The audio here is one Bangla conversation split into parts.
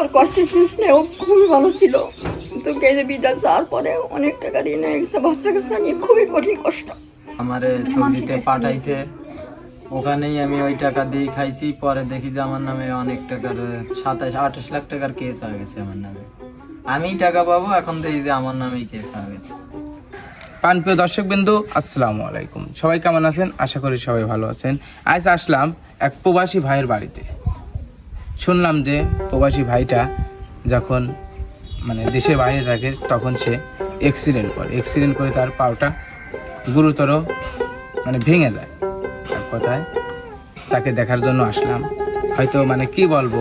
ওর কষ্টের শেষ ও খুবই ভালো ছিল। কিন্তু যে বিদায় যাওয়ার পরে অনেক টাকা দিয়ে নিয়ে গেছে বাচ্চা কাচ্চা নিয়ে খুবই কঠিন কষ্ট। আমারে সৌদিতে পাঠাইছে। ওখানেই আমি ওই টাকা দিয়ে খাইছি পরে দেখি যে আমার নামে অনেক টাকার সাতাশ আঠাশ লাখ টাকার কেস হয়ে গেছে আমার নামে। আমি টাকা পাবো এখন দেখি যে আমার নামেই কেস হয়ে গেছে। পানপ্রিয় দর্শক বিন্দু আসসালামু আলাইকুম। সবাই কেমন আছেন? আশা করি সবাই ভালো আছেন। আজ আসলাম এক প্রবাসী ভাইয়ের বাড়িতে। শুনলাম যে প্রবাসী ভাইটা যখন মানে দেশের বাইরে থাকে, তখন সে অ্যাক্সিডেন্ট করে। অ্যাক্সিডেন্ট করে তার পাওটা গুরুতর মানে ভেঙে যায়। এক কথায় তাকে দেখার জন্য আসলাম। হয়তো মানে কি বলব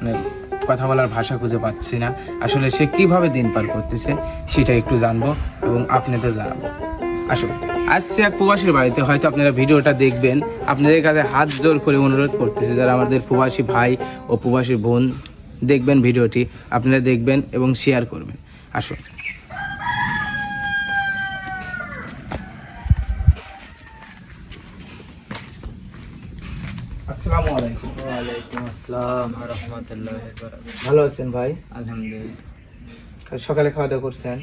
মানে কথা বলার ভাষা খুঁজে পাচ্ছি না। আসলে সে কীভাবে দিন পার করতেছে, সেটা একটু জানব এবং আপনাদের জানাব। আসুন। আসছে এক প্রবাসীর বাড়িতে হয়তো আপনারা ভিডিওটা দেখবেন। আপনাদের কাছে হাত জোর করে অনুরোধ করতেছি যারা আমাদের প্রবাসী ভাই ও প্রবাসী বোন দেখবেন ভিডিওটি আপনারা দেখবেন এবং শেয়ার করবেন। আসুন। আসসালামু আলাইকুম। ওয়ালাইকুম আসসালাম রহমতুল্লাহ ভালো আছেন ভাই? আলহামদুলিল্লাহ। সকালে খাওয়া দাওয়া করছেন?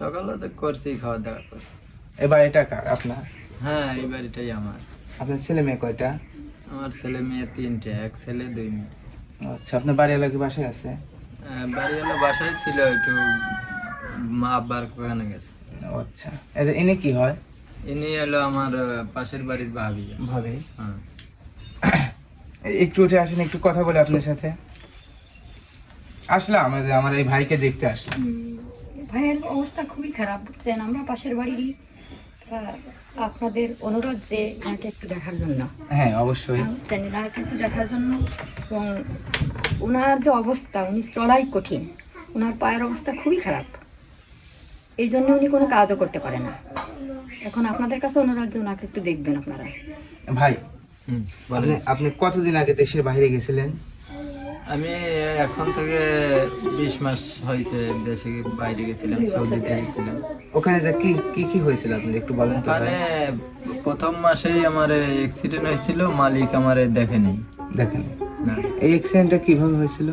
সকালে তো করছি খাওয়া দাওয়া করছি। এবার এটা কার? আপনার? হ্যাঁ এই বাড়িটাই আমার। আপনার ছেলে মেয়ে কয়টা? আমার ছেলে মেয়ে তিনটে এক ছেলে দুই মেয়ে। আচ্ছা আপনার বাড়ি এলাকি বাসায় আছে? আহ, বাড়ি হলো বাসায় ছিল একটু মা আব্বার ওখানে গেছে। আচ্ছা। এতে এনে কি হয়? ইনি হলো আমার পাশের বাড়ির ভাবি। ভাবে? হ্যাঁ। একটু উঠে আসেন একটু কথা বলে আপনার সাথে। আসলাম এই যে আমার এই ভাইকে দেখতে আসলাম। ভাইয়ের অবস্থা খুবই খারাপ বুঝছেন? আমরা পাশের বাড়িরই আপনাদের অনুরোধ যে এনাকে একটু দেখার জন্য। হ্যাঁ অবশ্যই। এনাকে একটু দেখার জন্য। এবং ওনার যে অবস্থা উনি চলাই কঠিন। ওনার পায়ের অবস্থা খুবই খারাপ। এই জন্য উনি কোনো কাজও করতে পারে না। এখন আপনাদের কাছে অনুরোধ যে ওনাকে একটু দেখবেন আপনারা। ভাই। আপনি কতদিন আগে দেশের বাইরে গেছিলেন? আমি এখন থেকে বিশ মাস হয়েছে দেশে বাইরে গেছিলাম সৌদিতে গেছিলাম। ওখানে যে কি কি কি হয়েছিল আপনি একটু বলেন তো ওখানে প্রথম মাসেই আমার অ্যাক্সিডেন্ট হয়েছিল মালিক আমার দেখেনি। দেখেন। না। এই অ্যাক্সিডেন্টটা কীভাবে হয়েছিল?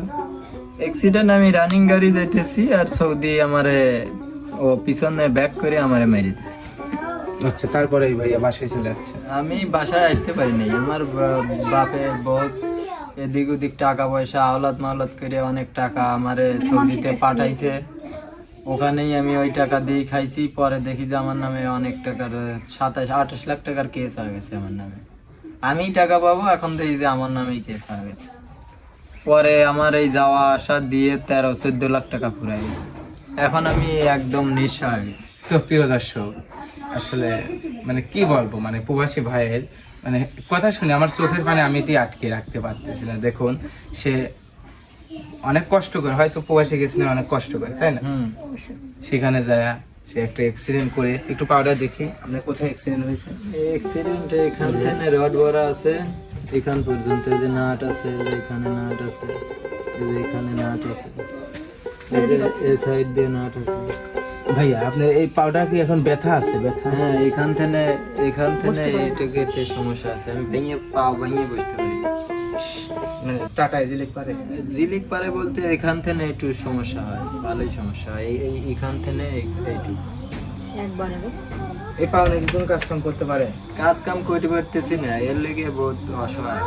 অ্যাক্সিডেন্ট আমি রানিং গাড়ি যাইতেছি আর সৌদি আমারে ও পিছনে ব্যাক করে আমারে মেরে দিছে। আচ্ছা তারপরে ভাইয়া বাসায় চলে যাচ্ছে। আমি বাসায় আসতে পারি নাই আমার বা- বাপে বহুত এদিক ওদিক টাকা পয়সা আওলাদ মাওলাদ করে অনেক টাকা আমারে সৌদিতে পাঠাইছে। ওখানেই আমি ওই টাকা দিয়ে খাইছি পরে দেখি যে আমার নামে অনেক টাকার সাতাশ আঠাশ লাখ টাকার কেস হয়ে গেছে আমার নামে। আমি টাকা পাবো এখন দেখি যে আমার নামেই কেস হয়ে গেছে। পরে আমার এই যাওয়া আসা দিয়ে তেরো চোদ্দ লাখ টাকা ফুরাই গেছে। এখন আমি একদম নিঃস্ব হয়ে গেছি। তো প্রিয় দর্শক আসলে মানে কি বলব মানে প্রবাসী ভাইয়ের মানে কথা শুনে আমার চোখের পানে আমি এটি আটকে রাখতে পারতেছি না। দেখুন সে অনেক কষ্ট করে হয়তো প্রবাসী গেছিলেন অনেক কষ্ট করে তাই না? সেখানে যায় সে একটা অ্যাক্সিডেন্ট করে একটু পাউডার দেখি আপনার কোথায় অ্যাক্সিডেন্ট হয়েছে? অ্যাক্সিডেন্ট এখান থেকে রড ভরা আছে এখান পর্যন্ত যে নাট আছে এখানে নাট আছে এখানে নাট আছে এই সাইড দিয়ে নাট আছে। ভাইয়া আপনার এই পাউডার কি এখন ব্যথা আছে? ব্যথা? হ্যাঁ এখান থেকে এখান থেকে এটাকে সমস্যা আছে। আমি ভেঙে পা ভেঙে বসতে পারি। মানে টাটা ইজিলিক পারে। জিলিক পারে বলতে এখান থেকে একটু সমস্যা হয় ভালোই সমস্যা হয়। এই এই- এখান থেকে একবারে এই পাউডার কি কোনো কাজ কাম করতে পারে? কাজ কাম করতে পারতেছি না এর লেগে বহুত অসহায়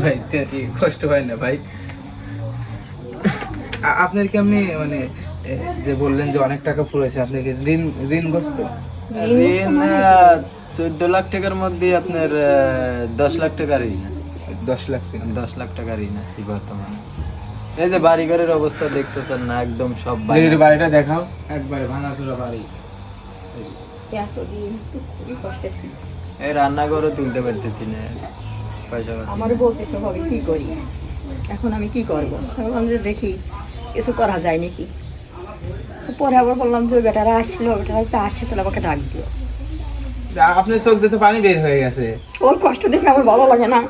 ভাই কষ্ট হয় না ভাই? আপনার কি আপনি মানে যে বললেন যে অনেক টাকা পুরোছে আপনি কি ঋণ ঋণগ্রস্ত? ঋণ চোদ্দ লাখ টাকার মধ্যে আপনার দশ লাখ টাকা ঋণ আছে। দশ লাখ টাকা। দশ লাখ টাকা ঋণ আছে বর্তমানে। এই যে বাড়ি ঘরের অবস্থা দেখতেছেন না একদম সব বাড়ি দেখি বাড়িটা দেখাও। একবার ভাঙাচোরা বাড়ি। এই রান্নাঘরও তুলতে পারতেছি না পয়সা পাতি। আমারও বলতেছে ভাবি কি করি? এখন আমি কি করব? ভাবলাম যে দেখি কিছু করা যায় নাকি? পরে আবার বললাম যে বেটারা আসলো বেটারা তো আসে তাহলে আমাকে ডাক দিও। আপনার চোখ দিয়ে তো পানি বের হয়ে গেছে। ওর কষ্ট দেখে আমার ভালো লাগে না।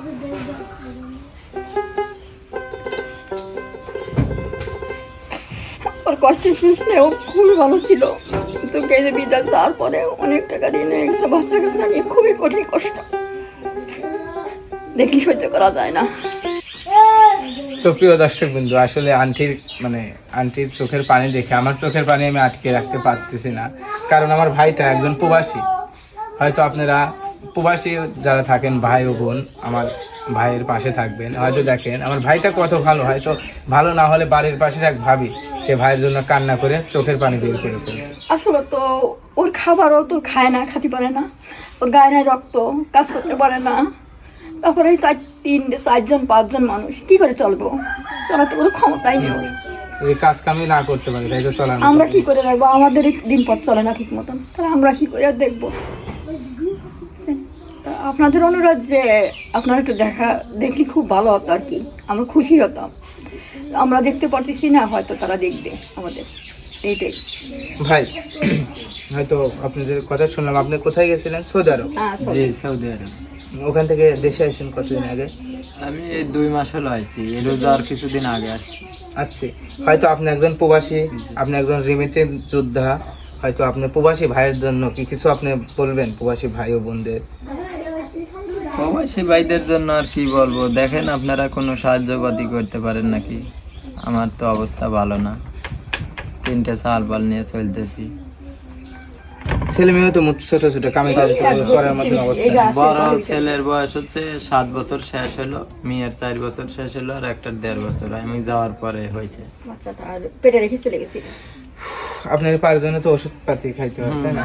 ওর কষ্টের শেষ নেই ও খুবই ভালো ছিল। কিন্তু যে বিদায় যাওয়ার পরে অনেক টাকা দিয়ে নিয়ে গেছে বাচ্চা কাচ্চা নিয়ে খুবই কঠিন কষ্ট। দেখি সহ্য করা যায় না। তো প্রিয় দর্শক বিন্দু আসলে আন্টির মানে আন্টির চোখের পানি দেখে, আমার চোখের পানি আমি আটকে রাখতে পারতেছি না। কারণ আমার ভাইটা একজন প্রবাসী। হয়তো আপনারা প্রবাসী যারা থাকেন, ভাই ও বোন, আমার ভাইয়ের পাশে থাকবেন। হয়তো দেখেন, আমার ভাইটা কত ভালো, হয়তো ভালো না হলে বাড়ির পাশের এক ভাবি, সে ভাইয়ের জন্য কান্না করে চোখের পানি বের করে ফেলছে। আসলে তো ওর খাবারও তো খায় না, খেতে পারে না। ওর গায়ে রক্ত, কাজ করতে পারে না। তারপরে এই চার তিন চারজন পাঁচজন মানুষ। কি করে চলবো? চলার তো কোনো ক্ষমতাই নেই। ওর। কাজ কামি না করতে পারে তাই তো চলার আমরা কি করে রাখব আমাদের দিন পথ চলে না ঠিক মতন। তাহলে আমরা কি করে আর দেখব আপনাদের অনুরোধ যে আপনারা একটু দেখা দেখলে খুব ভালো হতো আর কি। আমরা খুশি হতাম। আমরা দেখতে পারতেছি না হয়তো তারা দেখবে আমাদের। এইটাই। ভাই হয়তো আপনাদের কথা শুনলাম। আপনি কোথায় গেছিলেন? Saudi Arab? হ্যাঁ জি সৌদি আরব। ওখান থেকে দেশে আসেন কতদিন আগে? আমি এই দুই মাস হলো আইছি এই রোজার কিছুদিন আগে আসছি। আচ্ছা হয়তো আপনি একজন প্রবাসী আপনি একজন রিমিটেড যোদ্ধা হয়তো আপনি প্রবাসী ভাইয়ের জন্য কি কিছু আপনি বলবেন প্রবাসী ভাই ও বোনদের? প্রবাসী ভাইদের জন্য আর কি বলব? দেখেন আপনারা কোনো সাহায্য পাতি করতে পারেন নাকি? আমার তো অবস্থা ভালো না। তিনটে চাল পাল নিয়ে চলতেছি। ছেলে মেয়ে তো ছোট ছোট কামে কাজ করার মতো অবস্থা এই বড় ছেলের বয়স হচ্ছে সাত বছর শেষ হলো মেয়ের চার বছর শেষ হলো আর একটা দেড় বছর আমি যাওয়ার পরে হয়েছে। পেটে রেখে চলে গেছি। আপনার পার জন্য তো ওষুধ পাতি খাইতে হয় তাই না।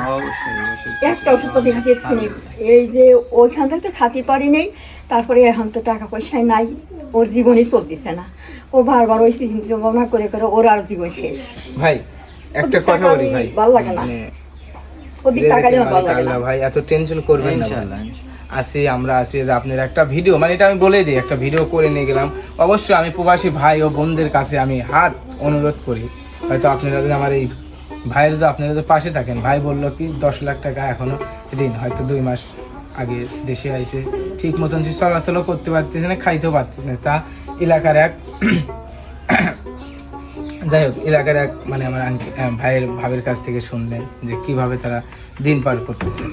একটা ওষুধপাতি খাইতেছি নি এই যে ওইখান থেকে তো খাতে পারি নেই তারপরে এখন তো টাকা পয়সায় নাই ওর জীবনই চলতেছে না। ও বারবার ওই চিন্তা ভাবনা করে করে ওর আর জীবন শেষ। ভাই একটা কথা বলি ভাই। ভালো লাগে না। ভাই এত টেনশন করবেন না আসি আমরা আসি যে আপনার একটা ভিডিও মানে এটা আমি বলে দিই একটা ভিডিও করে নিয়ে গেলাম। অবশ্যই আমি প্রবাসী ভাই ও বোনদের কাছে আমি হাত অনুরোধ করি। হয়তো আপনারা যদি আমার এই ভাইয়ের যে আপনারা যদি পাশে থাকেন ভাই বলল কি দশ লাখ টাকা এখনও ঋণ হয়তো দুই মাস আগে দেশে আইছে। ঠিক মতন সে চলাচলও করতে পারতেছে না খাইতেও পারতেছে না। তা এলাকার এক যাই হোক এলাকার এক মানে আমার ভাইয়ের ভাবের কাছ থেকে শুনলেন যে কীভাবে তারা দিন পার করতেছে।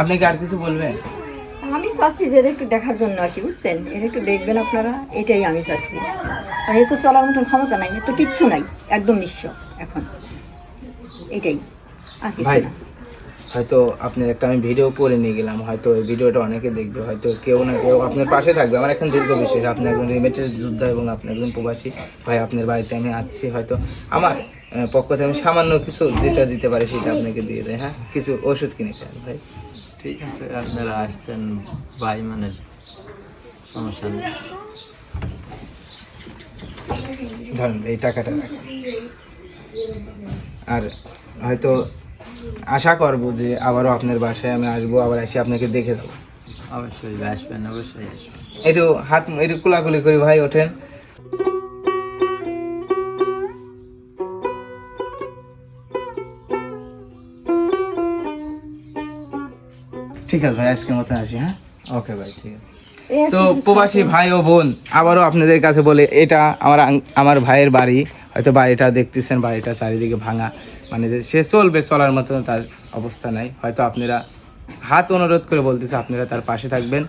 আপনি কি আর কিছু বলবেন? আমি চাচ্ছি যে এদের একটু দেখার জন্য আর কি বুঝছেন? এর একটু দেখবেন আপনারা এটাই আমি চাচ্ছি। আর এ তো চলার মতন ক্ষমতা নাই এর তো কিচ্ছু নাই একদম নিঃস্ব এখন। এটাই আর কিছু না। হয়তো আপনার একটা আমি ভিডিও করে নিয়ে গেলাম হয়তো এই ভিডিওটা অনেকে দেখবে হয়তো কেউ না কেউ আপনার পাশে থাকবে। আমার এখন দীর্ঘ বিশেষ আপনি একজন রিমেটেড যোদ্ধা এবং আপনি একজন প্রবাসী ভাই আপনার বাড়িতে আমি আসছি হয়তো আমার পক্ষ থেকে আমি সামান্য কিছু যেটা দিতে পারি সেটা আপনাকে দিয়ে দেয় হ্যাঁ? কিছু ওষুধ কিনে খান ভাই। ঠিক আছে আপনারা আসছেন ভাই মানে সমস্যা নেই। ধরেন এই টাকাটা আর হয়তো আশা করব যে আবারও আপনার বাসায় আমি আসব আবার এসে আপনাকে দেখে দেবো। অবশ্যই আসবেন অবশ্যই আসবেন। একটু হাত একটু কুলাকুলি করি ভাই ওঠেন। ঠিক আছে ভাই আজকের মতো আসি হ্যাঁ? ওকে ভাই ঠিক আছে। তো প্রবাসী ভাই ও বোন আবারও আপনাদের কাছে বলে এটা আমার আমার ভাইয়ের বাড়ি হয়তো বাড়িটা দেখতেছেন বাড়িটা চারিদিকে ভাঙা। মানে যে সে চলবে, চলার মতন তার অবস্থা নাই। হয়তো আপনারা হাত অনুরোধ করে বলতেছে, আপনারা তার পাশে থাকবেন।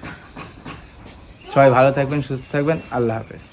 সবাই ভালো থাকবেন, সুস্থ থাকবেন। আল্লাহ হাফেজ।